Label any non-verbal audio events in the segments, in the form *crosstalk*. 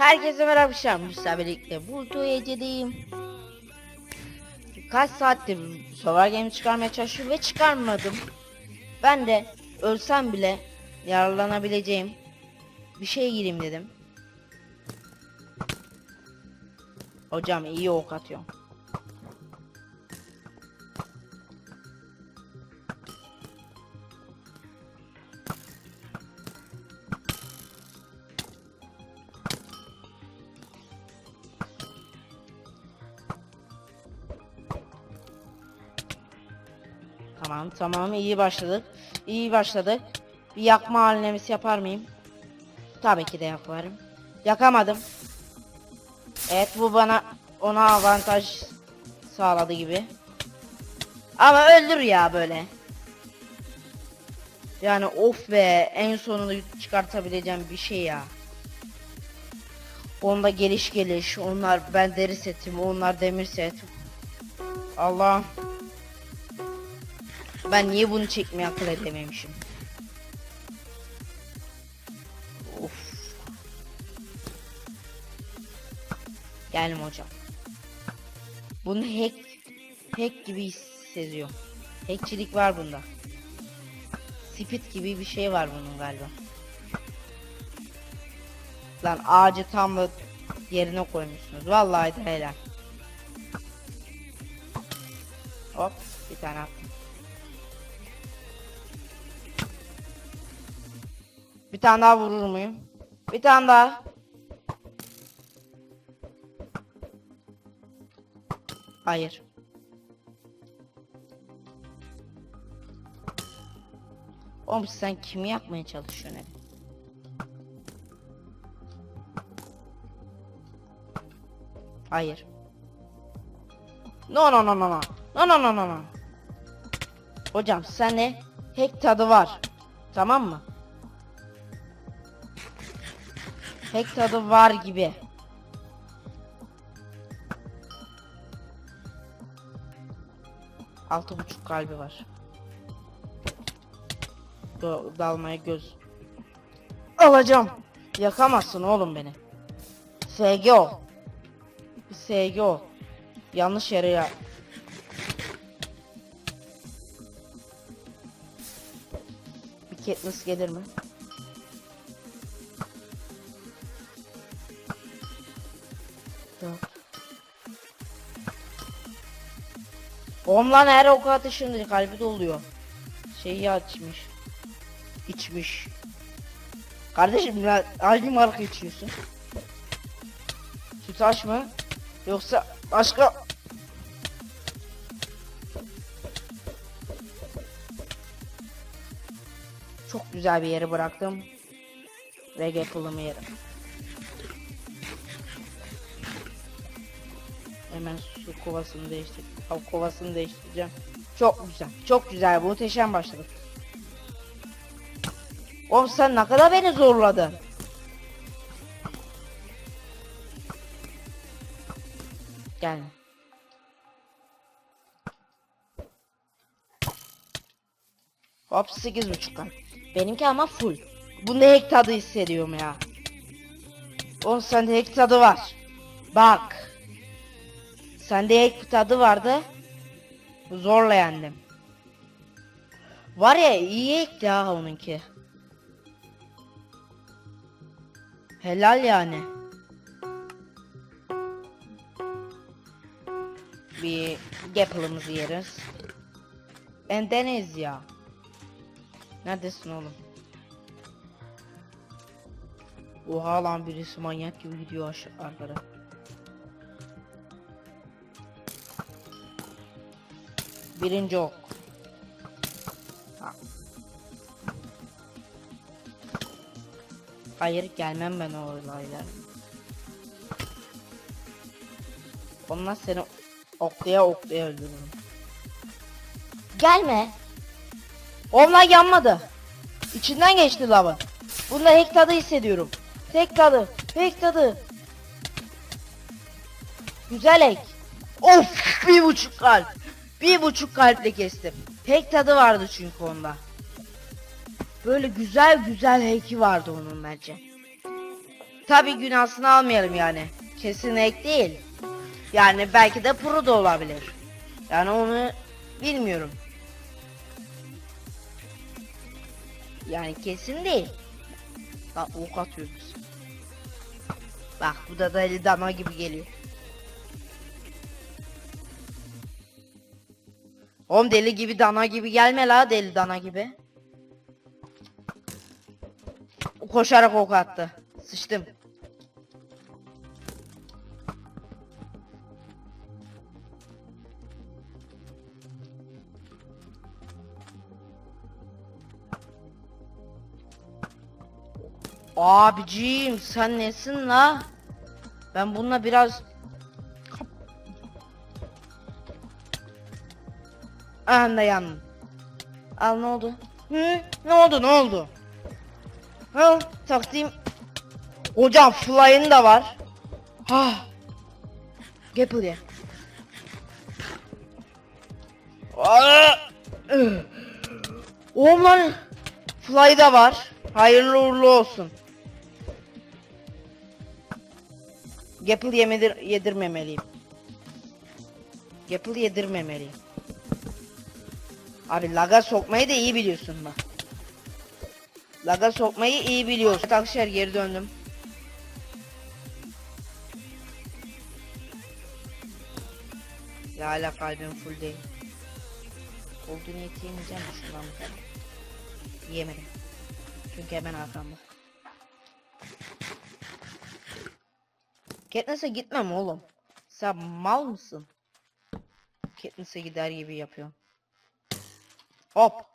Herkese merhaba arkadaşlar. Müsa birlikte Bultu Ece'deyim. Kaç saattir Solar Game çıkarmaya çalışıyorum ve çıkarmadım. Ben de ölsem bile yararlanabileceğim bir şey gireyim dedim. Hocam iyi ok atıyor. Tamam tamam iyi başladık. İyi başladık. Bir yakma halinemiz yapar mıyım? Tabii ki de yaparım. Yakamadım. Evet bu bana ona avantaj sağladı gibi. Ama öldür ya böyle. Yani of be en sonunda çıkartabileceğim bir şey ya. Onda geliş geliş onlar ben deri setim onlar demir set. Allah. Ben niye bunu çekmeye akıl edememişim. Of. Geldim hocam. Bunu hack hack gibi hissediyor. Hackçilik var bunda. Speed gibi bir şey var bunun galiba. Lan ağacı tam da yerine koymuşsunuz. Vallahi de helal. Hop bir tane attım. Bir tane daha vurur muyum? Bir tane daha. Hayır. Oğlum sen kimi yapmaya çalışıyorsun hep? Hayır. No no no no no. No no no no no. Hocam sende hack tadı var. Tamam mı? Hack tadı var gibi. Altı buçuk kalbi var. Go- dalmaya göz. Alacağım. Yakamazsın oğlum beni. SG o. SG o. Yanlış yere ya. Bir Katniss gelir mi? Oğlum lan her ok atışında kalbi doluyor. Şeyi açmış. İçmiş. Kardeşim ya hangi marka içiyorsun? Sütaş mı? Yoksa başka Çok güzel bir yere bıraktım. Reggae pullumu yerim. Hemen su kovasını değiştir. Kovasını değiştireceğim. Çok güzel. Çok güzel. Muhteşem başladık. Oğlum sen ne kadar beni zorladın. Gelme. Hop 8.5 kan. Benimki ama full. Bunda hack tadı hissediyorum ya. Oğlum sende hack tadı var. Bak. Sende hack tadı vardı. Zorla yendim. Var ya iyi hack ya onunki. Helal yani. Bir gapple'ımızı yeriz. Endonezya. Neredesin oğlum? Oha lan birisi manyak gibi gidiyor aşağı arkada. Birinci ok. Ha. Hayır gelmem ben o olaylar. Onlar seni oklaya oklaya öldürürüm. Gelme. Onlar yanmadı. İçinden geçti lavın. Bunda hack tadı hissediyorum. Tek tadı. Hack tadı. Güzel hack. Of bir buçuk kalp. Bir buçuk kalple kestim. Hack tadı vardı çünkü onda. Böyle güzel güzel hack'i vardı onun bence. tabi günahsını almayalım yani. Kesin hack değil. Yani belki de pro da olabilir. Yani onu bilmiyorum. Yani kesin değil. Bak ok atıyoruz. Bak bu da deli dana gibi geliyor. Oğlum deli gibi dana gibi gelme la deli dana gibi. Koşarak ok attı. Sıçtım. Abicim sen nesin la? Ben bununla biraz Anda yandım. Al ne oldu? Hı? Ne oldu ne oldu? Ha taktiğim Hocam fly'ın da var. Ha. Gel buraya. Aa! Üh. Oğlum lan fly da var. Hayırlı uğurlu olsun. Gapple yemedir yedirmemeliyim. Gapple yedirmemeliyim. Abi laga sokmayı da iyi biliyorsun bak. Laga sokmayı iyi biliyorsun. Evet geri döndüm. Ya hala kalbim full değil. Olduğunu eti yemeyeceğim de şuradan bir tane. Yiyemedim. Çünkü hemen arkamda. Katniss'e gitmem oğlum. Sen mal mısın? Katniss'e gider gibi yapıyorsun. Hop.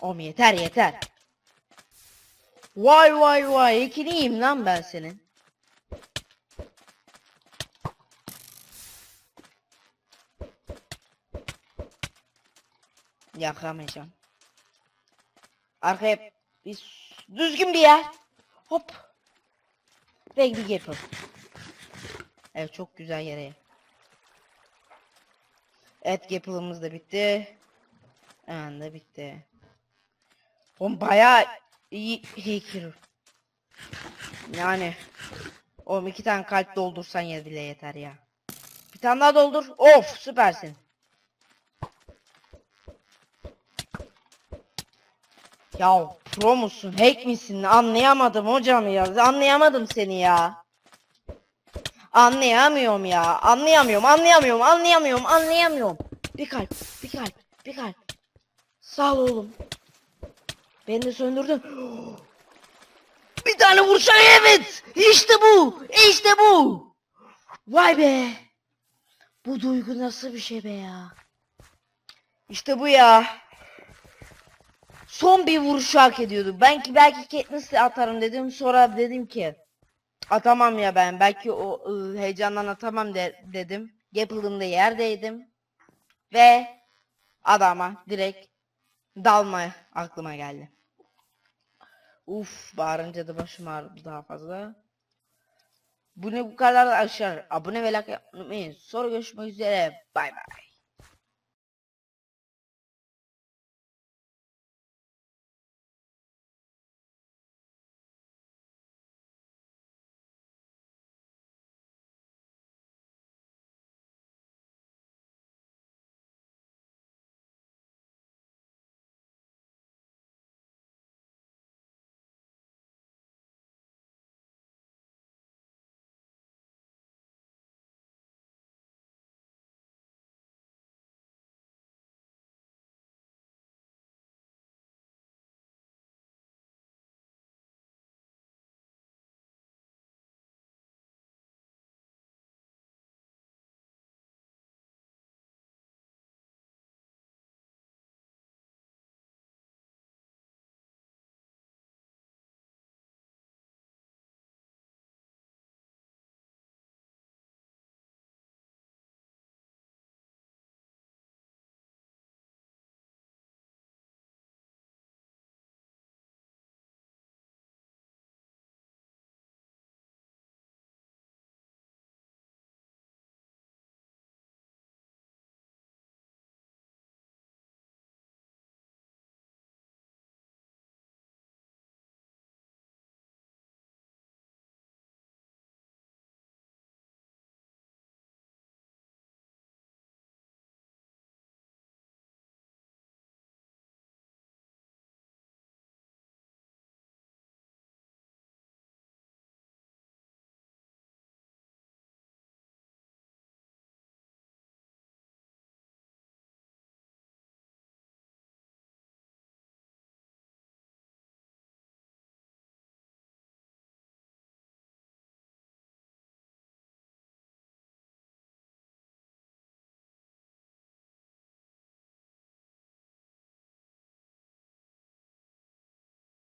Oğlum yeter yeter. Vay vay vay ikiniyim lan ben senin. Yakamayacağım. Arkaya bir düzgün bir yer. Hop. Ve bir yapalım. Evet çok güzel yere. Evet yapılımız da bitti. Yani da bitti. Oğlum bayağı iyi hacker. Yani. Oğlum iki tane kalp doldursan ya bile yeter ya. Bir tane daha doldur. Of süpersin. Ya pro musun? Hack misin? Anlayamadım hocam ya. Anlayamadım seni ya. Anlayamıyorum ya. Anlayamıyorum, anlayamıyorum, anlayamıyorum, anlayamıyorum. Bir kalp, bir kalp, bir kalp. Sağ ol oğlum. Beni de söndürdün. *gasps* Bir tane vuruşa evet. İşte bu. İşte bu. Vay be. Bu duygu nasıl bir şey be ya. İşte bu ya. Son bir vuruşu hak ediyordu. Ben ki belki Katniss'le atarım dedim. Sonra dedim ki atamam ya ben. Belki o ıı, heyecandan atamam de, dedim. Gapple'ımda yerdeydim. Ve adama direkt dalma aklıma geldi. Uf bağırınca da başım ağrıdı daha fazla. Bu ne bu kadar aşağı. Abone ve like yapmayı unutmayın. Sonra görüşmek üzere. Bay bay.